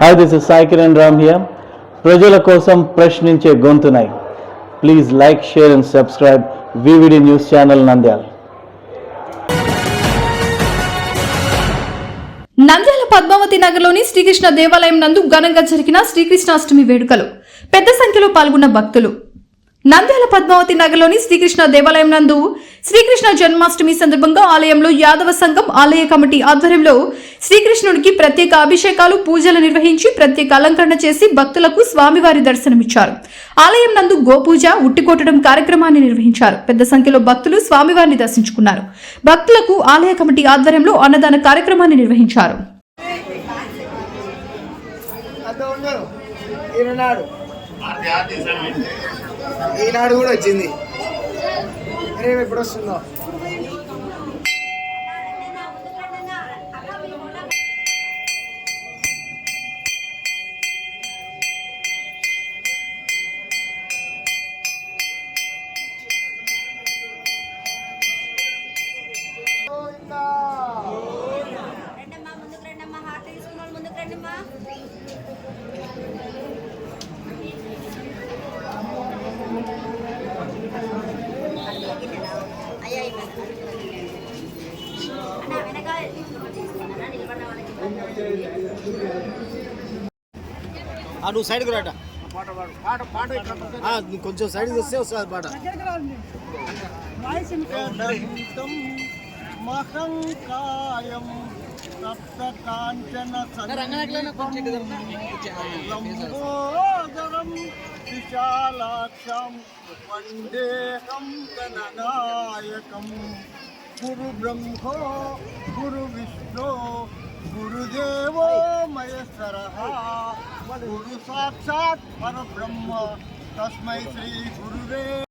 Hi this is Sai Kiran Ram here ప్రజల కోసం ప్రశ్నించే గొంతునై. Please like share and subscribe VVD news channel Nandyal Nandyal Padmavathi నగర్లోని శ్రీకృష్ణ దేవాలయం నందు ఘనంగా జరిగిన శ్రీకృష్ణాష్టమి వేడుకలు. పెద్ద సంఖ్యలో పాల్గొన్న భక్తులు. నంద్యాల పద్మావతి నగర్లోని శ్రీకృష్ణ దేవాలయం నందు శ్రీకృష్ణ జన్మాష్టమి సందర్భంగా ఆలయంలో యాదవ సంఘం ఆలయ కమిటీ ఆధ్వర్యంలో శ్రీకృష్ణుడికి ప్రత్యేక అభిషేకాలు పూజలు నిర్వహించి ప్రత్యేక అలంకరణ చేసి భక్తులకు స్వామివారి దర్శనమిచ్చారు. ఆలయం నందు గోపూజ ఉట్టికొట్టడం కార్యక్రమాన్ని నిర్వహించారు. పెద్ద సంఖ్యలో భక్తులు స్వామివారిని దర్శించుకున్నారు. భక్తులకు ఆలయ కమిటీ ఆధ్వర్యంలో అన్నదాన కార్యక్రమాన్ని నిర్వహించారు. ఈనాడు కూడా వచ్చింది. రేపు ఎప్పుడు వస్తుందో? రండమ్మా ముందుకు రండమ్మా హార్ట్ తీసుకున్న వాళ్ళు ముందుకు రండమ్మా. నువ్వు సైడ్కి రాట. కొంచెం సైడ్కి వస్తే వస్తుంది పాట. మహంకాయం సప్త కాంచన లంబోదరం విశాలాక్షం వందేహం గణనాయకం গুরু ব্রহ্ম গুরু বিষ্ণু গুরুদেব মহেশ্বর গুরু সাক্ষাৎ পরব্রহ্ম। তস্মৈ শ্রী গুরুদেব।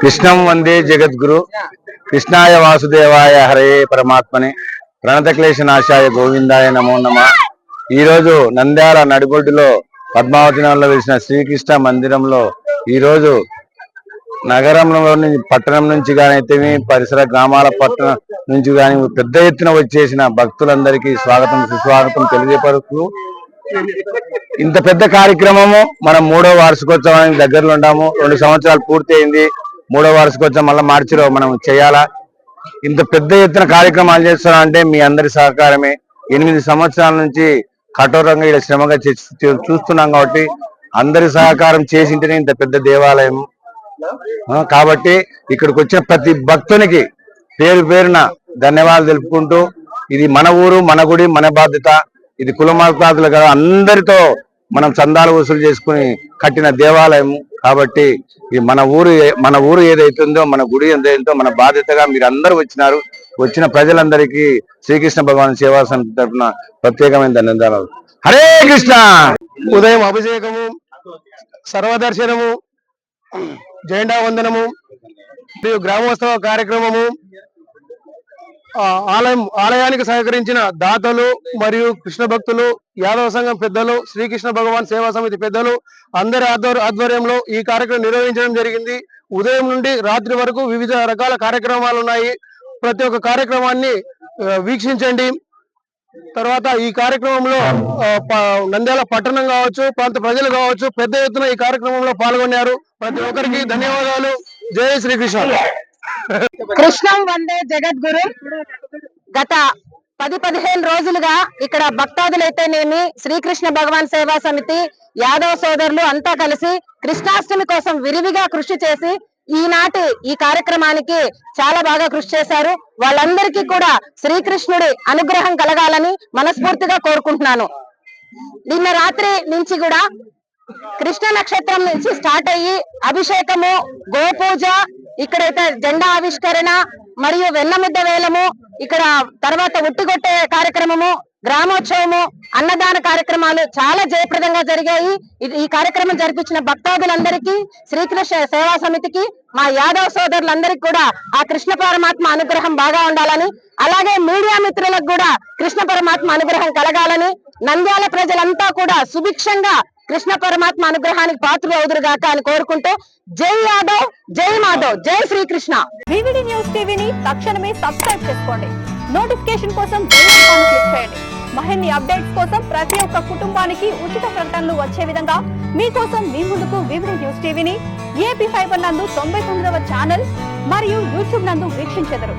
కృష్ణం వందే జగద్గురు. కృష్ణాయ వాసుదేవాయ హరే పరమాత్మని. ప్రణతక్లేశ నాశాయ గోవిందాయ నమో నమ. ఈ రోజు నంద్యాల నడిబొడ్డులో పద్మావతి నగరంలో వెలిసిన శ్రీకృష్ణ మందిరంలో ఈ రోజు నగరంలోని పట్టణం నుంచి కానీ పరిసర గ్రామాల పట్టణం నుంచి కానీ పెద్ద ఎత్తున వచ్చేసిన భక్తులందరికీ స్వాగతం సుస్వాగతం తెలియపరుస్తూ ఇంత పెద్ద కార్యక్రమము మనం మూడో వార్షికోత్సవానికి దగ్గరలో ఉన్నాము. రెండు సంవత్సరాలు పూర్తి అయింది. మూడో వార్షికోత్సవం మళ్ళీ మార్చిలో మనం చేయాలా? ఇంత పెద్ద ఎత్తున కార్యక్రమాలు చేస్తున్నా అంటే మీ అందరి సహకారమే. ఎనిమిది సంవత్సరాల నుంచి కఠోరంగా ఇలా శ్రమగా చే- చూస్తున్నాం కాబట్టి అందరి సహకారం చేసింటేనే ఇంత పెద్ద దేవాలయం. కాబట్టి ఇక్కడికి వచ్చిన ప్రతి భక్తునికి పేరు పేరున ధన్యవాదాలు తెలుపుకుంటూ ఇది మన ఊరు మన గుడి మన బాధ్యత. ఇది కులమతాదులు కదా అందరితో మనం చందాలు వసూలు చేసుకుని కట్టిన దేవాలయం కాబట్టి ఇది మన ఊరు మన ఊరు ఏదైతుందో మన గుడి ఏదైతుందో మన బాధ్యతగా మీరు అందరూ వచ్చినారు. వచ్చిన ప్రజలందరికీ శ్రీకృష్ణ భగవాన్ సేవా సమితి తరఫున ప్రత్యేకమైన ధన్యవాదాలు. హరే కృష్ణ! ఉదయం అభిషేకము సర్వదర్శనము జెండా వందనము మరియు గ్రామోత్సవ కార్యక్రమము ఆలయం ఆలయానికి సహకరించిన దాతలు మరియు కృష్ణ భక్తులు యాదవ సంఘం పెద్దలు శ్రీకృష్ణ భగవాన్ సేవా సమితి పెద్దలు అందరి ఆధ్వర్యంలో ఈ కార్యక్రమం నిర్వహించడం జరిగింది. ఉదయం నుండి రాత్రి వరకు వివిధ రకాల కార్యక్రమాలు ఉన్నాయి. ప్రతి ఒక్క కార్యక్రమాన్ని వీక్షించండి. తర్వాత ఈ కార్యక్రమంలో నంద్యాల పట్టణం కావచ్చు ప్రాంత ప్రజలు కావచ్చు పెద్ద ఎత్తున ఈ కార్యక్రమంలో పాల్గొన్నారు. ప్రతి ఒక్కరికి ధన్యవాదాలు. జై శ్రీకృష్ణ. కృష్ణం వందే జగద్గురు. గత పది పదిహేను రోజులుగా ఇక్కడ భక్తాదులైతేనేమి శ్రీకృష్ణ భగవాన్ సేవా సమితి యాదవ సోదరులు అంతా కలిసి కృష్ణాష్టమి కోసం విరివిగా కృషి చేసి ఈనాటి ఈ కార్యక్రమానికి చాలా బాగా కృషి చేశారు. వాళ్ళందరికీ కూడా శ్రీకృష్ణుడి అనుగ్రహం కలగాలని మనస్ఫూర్తిగా కోరుకుంటున్నాను. నిన్న రాత్రి నుంచి కూడా కృష్ణ నక్షత్రం నుంచి స్టార్ట్ అయ్యి అభిషేకము గోపూజ ఇక్కడైతే జెండా ఆవిష్కరణ మరియు వెన్నముద్ద వేలము ఇక్కడ తర్వాత ఉట్టిగొట్టే కార్యక్రమము గ్రామోత్సవము అన్నదాన కార్యక్రమాలు చాలా జయప్రదంగా జరిగాయి. ఈ కార్యక్రమం జరిపించిన భక్తాదులందరికీ శ్రీకృష్ణ సేవా సమితికి మా యాదవ్ సోదరులందరికీ కూడా ఆ కృష్ణ పరమాత్మ అనుగ్రహం బాగా ఉండాలని అలాగే మీడియా మిత్రులకు కూడా కృష్ణ పరమాత్మ అనుగ్రహం కలగాలని నంద్యాల ప్రజలంతా కూడా సుభిక్షంగా కృష్ణ పరమాత్మ అనుగ్రహానికి పాత్రలు అవుదురుగాక అని కోరుకుంటూ జై యాదవ్ జై మాధవ్ జై శ్రీకృష్ణ. వివిడి న్యూస్ టీవీని తక్షణమే సబ్స్క్రైబ్ చేసుకోండి. నోటిఫికేషన్ కోసం బెల్ ఐకాన్ క్లిక్ చేయండి. అప్డేట్స్ కోసం ప్రతి ఒక్క కుటుంబానికి ఉచిత ప్రకటనలు వచ్చే విధంగా మీకోసం మీ ముందుకు వివిడి న్యూస్ టీవీని ఏపీ ఫైబర్ నందు తొంభై తొమ్మిదవ ఛానల్ మరియు యూట్యూబ్ నందు వీక్షించెదరు.